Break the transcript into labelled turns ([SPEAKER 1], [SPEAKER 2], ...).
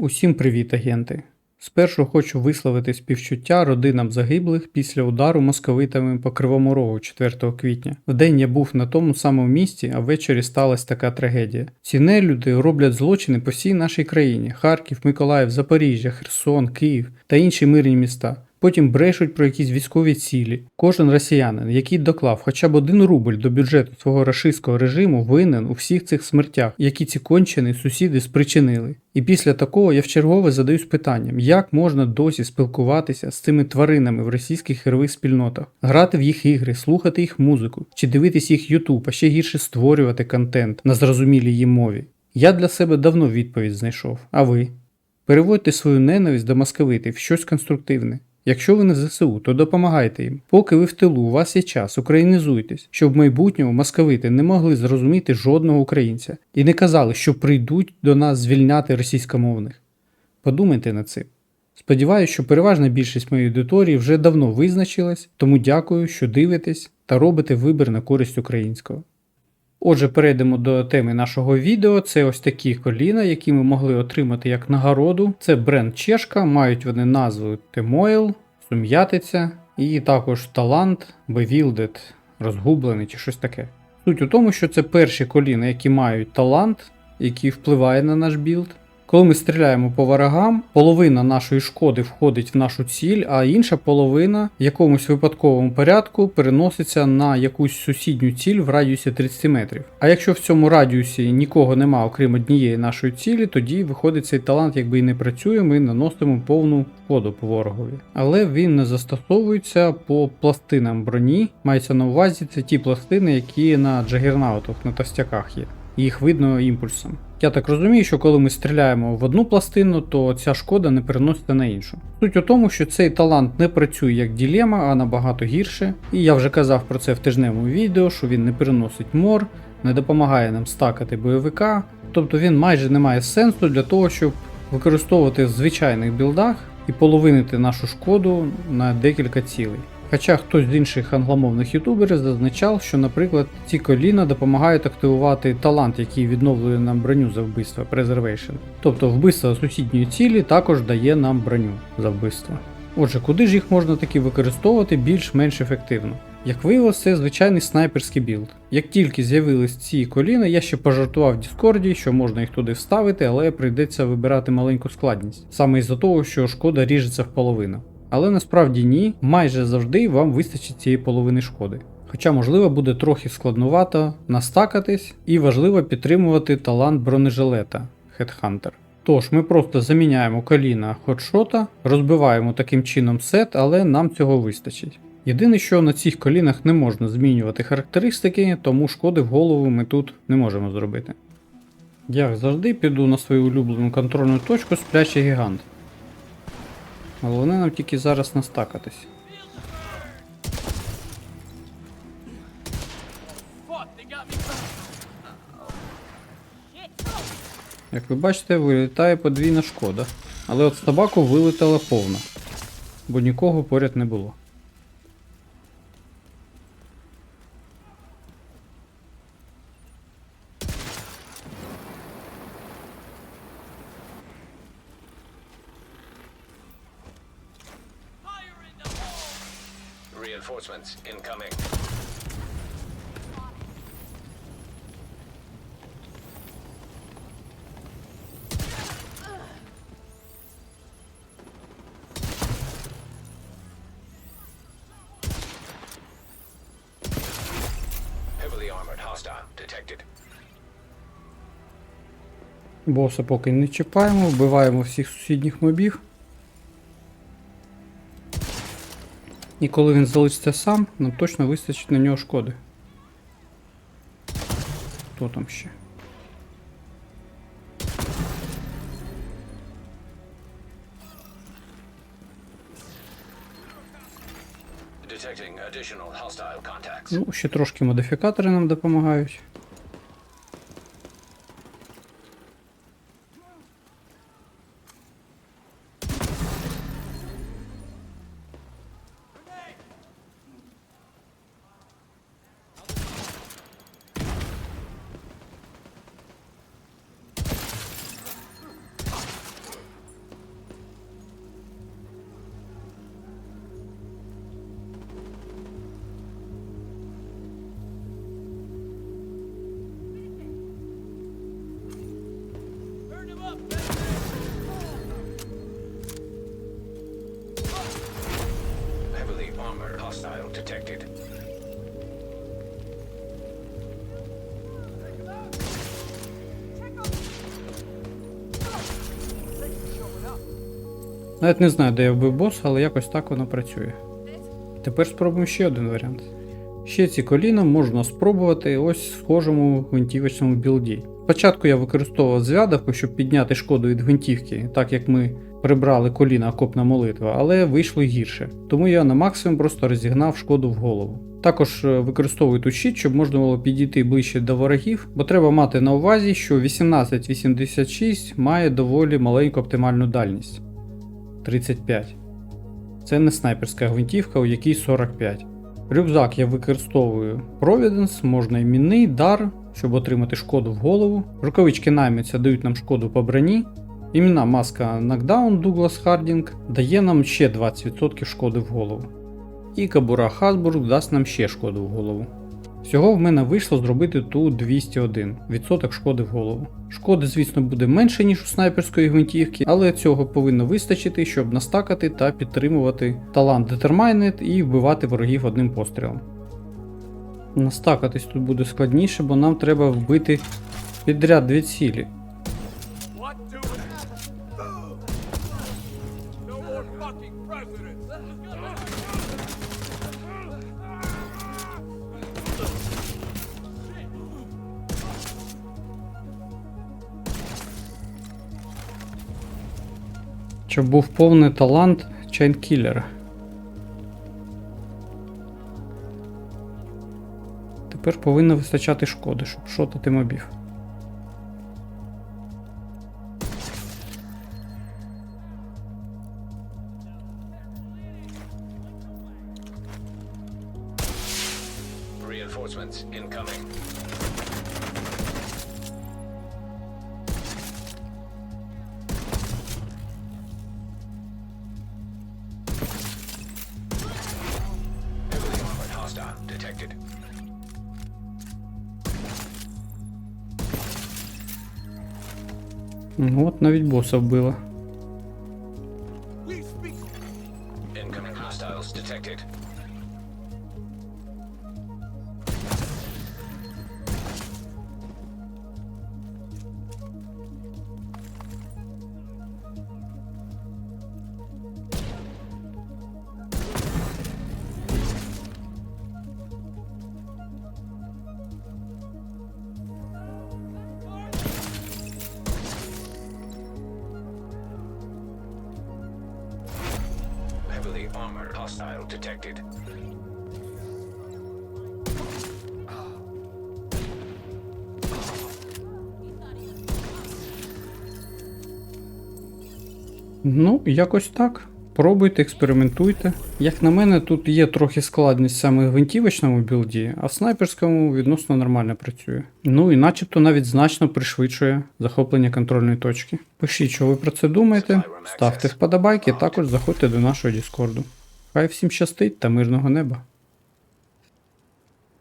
[SPEAKER 1] Усім привіт, агенти! Спершу хочу висловити співчуття родинам загиблих після удару московитами по Кривому Рогу 4 квітня. Вдень я був на тому самому місці, а ввечері сталася така трагедія. Ці нелюди роблять злочини по всій нашій країні: Харків, Миколаїв, Запоріжжя, Херсон, Київ та інші мирні міста. Потім брешуть про якісь військові цілі. Кожен росіянин, який доклав хоча б один рубль до бюджету свого рашистського режиму, винен у всіх цих смертях, які ці кончені сусіди спричинили. І після такого я вчергове задаюсь питанням, як можна досі спілкуватися з цими тваринами в російських ігрових спільнотах, грати в їх ігри, слухати їх музику, чи дивитись їх Ютуб, а ще гірше створювати контент на зрозумілій їм мові. Я для себе давно відповідь знайшов. А ви? Переводьте свою ненависть до московитів в щось конструктивне. Якщо ви не з ЗСУ, то допомагайте їм. Поки ви в тилу, у вас є час, українізуйтесь, щоб в майбутньому московити не могли зрозуміти жодного українця і не казали, що прийдуть до нас звільняти російськомовних. Подумайте над цим. Сподіваюся, що переважна більшість моєї аудиторії вже давно визначилась, тому дякую, що дивитесь та робите вибір на користь українського. Отже, перейдемо до теми нашого відео. Це ось такі коліна, які ми могли отримати як нагороду. Це бренд Чешка, мають вони назву Темойл, Сум'ятиця і також талант, Bewildered, розгублений чи щось таке. Суть у тому, що це перші коліна, які мають талант, який впливає на наш білд. Коли ми стріляємо по ворогам, половина нашої шкоди входить в нашу ціль, а інша половина в якомусь випадковому порядку переноситься на якусь сусідню ціль в радіусі 30 метрів. А якщо в цьому радіусі нікого нема, окрім однієї нашої цілі, тоді виходить цей талант, якби і не працює, ми наносимо повну шкоду по ворогові. Але він не застосовується по пластинам броні. Мається на увазі це ті пластини, які на джагернаутах, на тостяках є. Їх видно імпульсом. Я так розумію, що коли ми стріляємо в одну пластину, то ця шкода не переноситься на іншу. Суть у тому, що цей талант не працює як ділема, а набагато гірше. І я вже казав про це в тижневому відео, що він не переносить мор, не допомагає нам стакати бойовика. Тобто він майже не має сенсу для того, щоб використовувати в звичайних білдах і половинити нашу шкоду на декілька цілей. Хоча хтось з інших англомовних ютуберів зазначав, що, наприклад, ці коліна допомагають активувати талант, який відновлює нам броню за вбивство Preservation. Тобто вбивство сусідньої цілі також дає нам броню за вбивство. Отже, куди ж їх можна таки використовувати більш-менш ефективно? Як виявилося, це звичайний снайперський білд. Як тільки з'явились ці коліна, я ще пожартував в Діскорді, що можна їх туди вставити, але прийдеться вибирати маленьку складність. Саме із-за того, що шкода ріжеться в половину. Але насправді ні, майже завжди вам вистачить цієї половини шкоди. Хоча, можливо, буде трохи складнувато настакатись і важливо підтримувати талант бронежилета Headhunter. Тож, ми просто заміняємо коліна ходшота, розбиваємо таким чином сет, але нам цього вистачить. Єдине, що на цих колінах не можна змінювати характеристики, тому шкоди в голову ми тут не можемо зробити. Як завжди, піду на свою улюблену контрольну точку сплячий гігант. Головне нам тільки зараз настакатись. Як ви бачите, вилітає подвійна шкода. Але от з табаку вилетіла повна, бо нікого поряд не було.
[SPEAKER 2] Hostile detected.
[SPEAKER 1] Боса поки не чіпаємо, вбиваємо всіх сусідніх мобів. І коли він залишиться сам, нам точно вистачить на нього шкоди. Хто там ще? Ну, ще трошки модифікатори нам допомагають.
[SPEAKER 2] Detected.
[SPEAKER 1] Навіть не знаю, де я вбив босса, але якось так воно працює. Тепер спробуємо ще один варіант. Ще ці коліна можна спробувати ось схожому гвинтівочному білді. Спочатку я використовував зв'язку, щоб підняти шкоду від гвинтівки, так як ми прибрали коліна окопна молитва, але вийшло гірше. Тому я на максимум просто розігнав шкоду в голову. Також е, використовую тут щит, щоб можна було підійти ближче до ворогів, бо треба мати на увазі, що 1886 має доволі маленьку оптимальну дальність 35. Це не снайперська гвинтівка, у якій 45. Рюкзак я використовую Providence, можна і мінний дар, щоб отримати шкоду в голову. Рукавички наймиця дають нам шкоду по броні. Імена маска Knockdown Douglas Harding дає нам ще 20% шкоди в голову. І кабура Хасбург дасть нам ще шкоду в голову. Всього в мене вийшло зробити ту 201 відсоток шкоди в голову. Шкоди, звісно, буде менше, ніж у снайперської гвинтівки, але цього повинно вистачити, щоб настакати та підтримувати талант Determined і вбивати ворогів одним пострілом. Настакатись тут буде складніше, бо нам треба вбити підряд дві цілі. Щоб був повний талант чайнкілера. Тепер повинно вистачати шкоди, щоб шотати мобів.
[SPEAKER 2] Reinforcements incoming.
[SPEAKER 1] От навіть боса вбила.
[SPEAKER 2] Incoming hostiles detected. Hostile detected.
[SPEAKER 1] Ну, якось так. Пробуйте, експериментуйте. Як на мене, тут є трохи складність саме в гвинтівочному білді, а в снайперському відносно нормально працює. Ну і начебто навіть значно пришвидшує захоплення контрольної точки. Пишіть, що ви про це думаєте, ставте вподобайки, також заходьте до нашого Діскорду. Хай всім щастить та мирного неба!